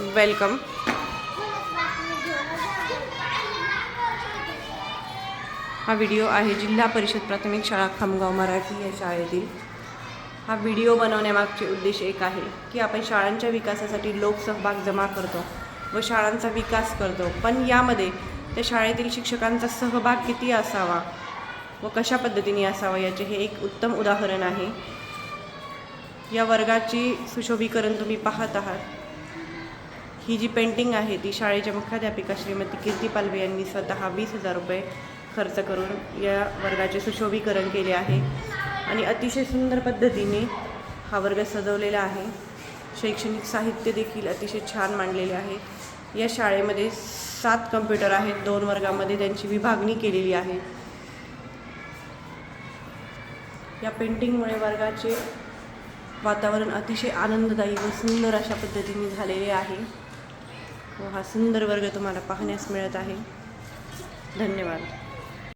Welcome. हा video आहे जिल्हा परिषद प्राथमिक शाळा खामगाव मराठी या शाळेतील हा व्हिडिओ बनवण्यामागचे उद्देश एक आहे की आपण शाळांच्या विकासासाठी लोकसहभाग जमा करतो व शाळांचा विकास करतो. पण यामध्ये त्या शाळेतील शिक्षकांचा सहभाग किती असावा व कशा पद्धतीने असावा याचे हे एक उत्तम उदाहरण आहे. या वर्गाची सुशोभीकरण तुम्ही पाहत आहात. ही जी पेंटिंग आहे ती शाळेच्या मुख्याध्यापिका श्रीमती कीर्ती पालवे यांनी स्वतः वीस हजार रुपये खर्च करून या वर्गाचे सुशोभीकरण केले आहे. आणि अतिशय सुंदर पद्धतीने हा वर्ग सजवलेला आहे. शैक्षणिक साहित्य देखील अतिशय छान मांडलेले आहे. या शाळेमध्ये सात कम्प्युटर आहेत दोन वर्गामध्ये त्यांची विभागणी केलेली आहे. या पेंटिंगमुळे वर्गाचे वातावरण अतिशय आनंददायी व सुंदर अशा पद्धतीने झालेले आहे. हो, हा सुंदर वर्ग तुम्हाला पाहण्यास मिळत आहे. धन्यवाद.